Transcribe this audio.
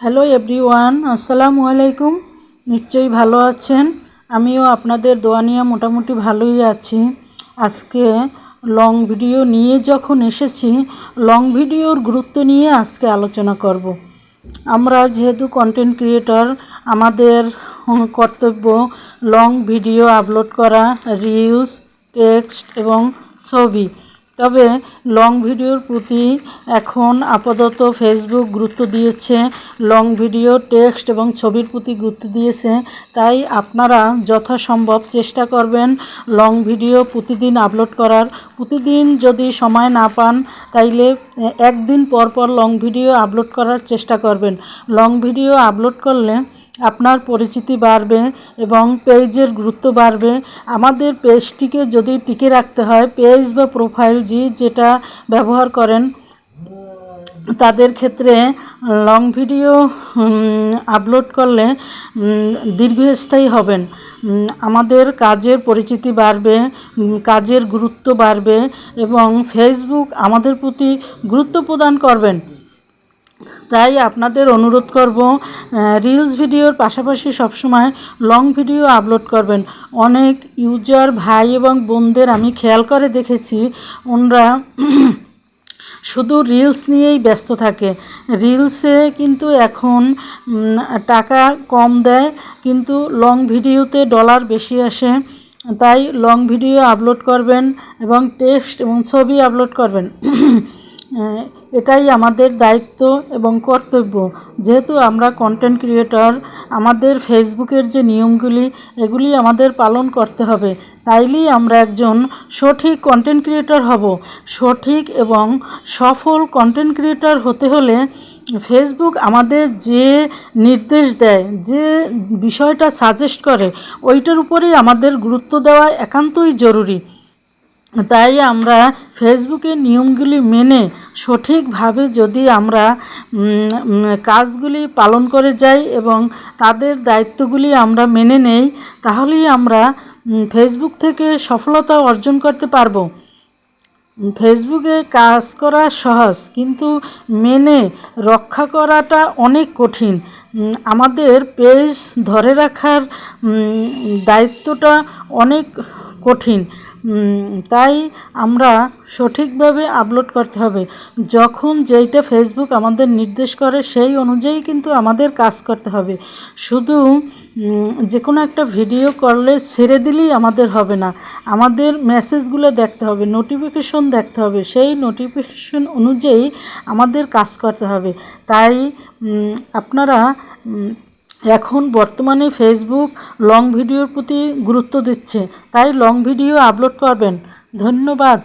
Hello everyone আসসালামু আলাইকুম নিশ্চয়ই ভালো আছেন। আমিও আপনাদের দোয়া নিয়ে মোটামুটি ভালোই আছি। আজকে লং ভিডিও নিয়ে যখন এসেছি লং ভিডিওর গুরুত্ব নিয়ে আজকে আলোচনা করব। আমরা যেহেতু কন্টেন্ট ক্রিয়েটর আমাদের কর্তব্য লং ভিডিও আপলোড করা রিলস টেক্সট এবং ছবি। তবে লং ভিডিওর প্রতি এখন আপাতত ফেসবুক গুরুত্ব দিয়েছে, লং ভিডিও, টেক্সট এবং ছবির প্রতি গুরুত্ব দিয়েছে। তাই আপনারা যথাসম্ভব চেষ্টা করবেন লং ভিডিও প্রতিদিন আপলোড করার। প্রতিদিন যদি সময় না পান, তাইলে একদিন পর পর লং ভিডিও আপলোড করার চেষ্টা করবেন। লং ভিডিও আপলোড করলে আপনার পরিচিতি বাড়বে এবং পেজের গুরুত্ব বাড়বে। আমাদের পেজটিকে যদি টিকে রাখতে হয়, পেজ বা প্রোফাইল যে যেটা ব্যবহার করেন, তাদের ক্ষেত্রে লং ভিডিও আপলোড করলে দীর্ঘস্থায়ী হবেন। আমাদের কাজের পরিচিতি বাড়বে কাজের গুরুত্ব বাড়বে এবং ফেসবুক আমাদের প্রতি গুরুত্ব প্রদান করবেন। তাই আপনাদের অনুরোধ করব রিলস ভিডিওর পাশাপাশি সবসময় লং ভিডিও আপলোড করবেন। অনেক ইউজার ভাই এবং বোনদের আমি খেয়াল করে দেখেছি, ওনরা শুধু রিলস নিয়েই ব্যস্ত থাকে। রিলসে কিন্তু এখন টাকা কম দেয়, কিন্তু লং ভিডিওতে ডলার বেশি আসে। তাই লং ভিডিও আপলোড করবেন এবং টেক্সট এবং ছবি আপলোড করবেন। এটাই আমাদের দায়িত্ব এবং কর্তব্য। যেহেতু আমরা কন্টেন্ট ক্রিয়েটর আমাদের ফেসবুকের যে নিয়মগুলি, এগুলি আমাদের পালন করতে হবে। তাইলেই আমরা একজন সঠিক কন্টেন্ট ক্রিয়েটর হব। সঠিক এবং সফল কন্টেন্ট ক্রিয়েটর হতে হলে ফেসবুক আমাদের যে নির্দেশ দেয়, যে বিষয়টা সাজেস্ট করে, ওইটার উপরেই আমাদের গুরুত্ব দেওয়া একান্তই জরুরি। তাই আমরা ফেসবুকের নিয়মগুলি মেনে সঠিকভাবে যদি আমরা কাজগুলি পালন করে যাই এবং তাদের দায়িত্বগুলি আমরা মেনে নেই, তাহলেই আমরা ফেসবুক থেকে সফলতা অর্জন করতে পারব। ফেসবুকে কাজ করা সহজ, কিন্তু মেনে রক্ষা করাটা অনেক কঠিন। আমাদের পেজ ধরে রাখার দায়িত্বটা অনেক কঠিন। তাই আমরা সঠিকভাবে আপলোড করতে হবে। যখন যেইটা ফেসবুক আমাদের নির্দেশ করে, সেই অনুযায়ী কিন্তু আমাদের কাজ করতে হবে। শুধু যে কোনো একটা ভিডিও করলে ছেড়ে দিলেই আমাদের হবে না। আমাদের মেসেজগুলো দেখতে হবে নোটিফিকেশন দেখতে হবে। সেই নোটিফিকেশন অনুযায়ী আমাদের কাজ করতে হবে। তাই আপনারা এখন বর্তমানে ফেসবুক লং ভিডিওর প্রতি গুরুত্ব দিচ্ছে। তাই লং ভিডিও আপলোড করবেন। ধন্যবাদ।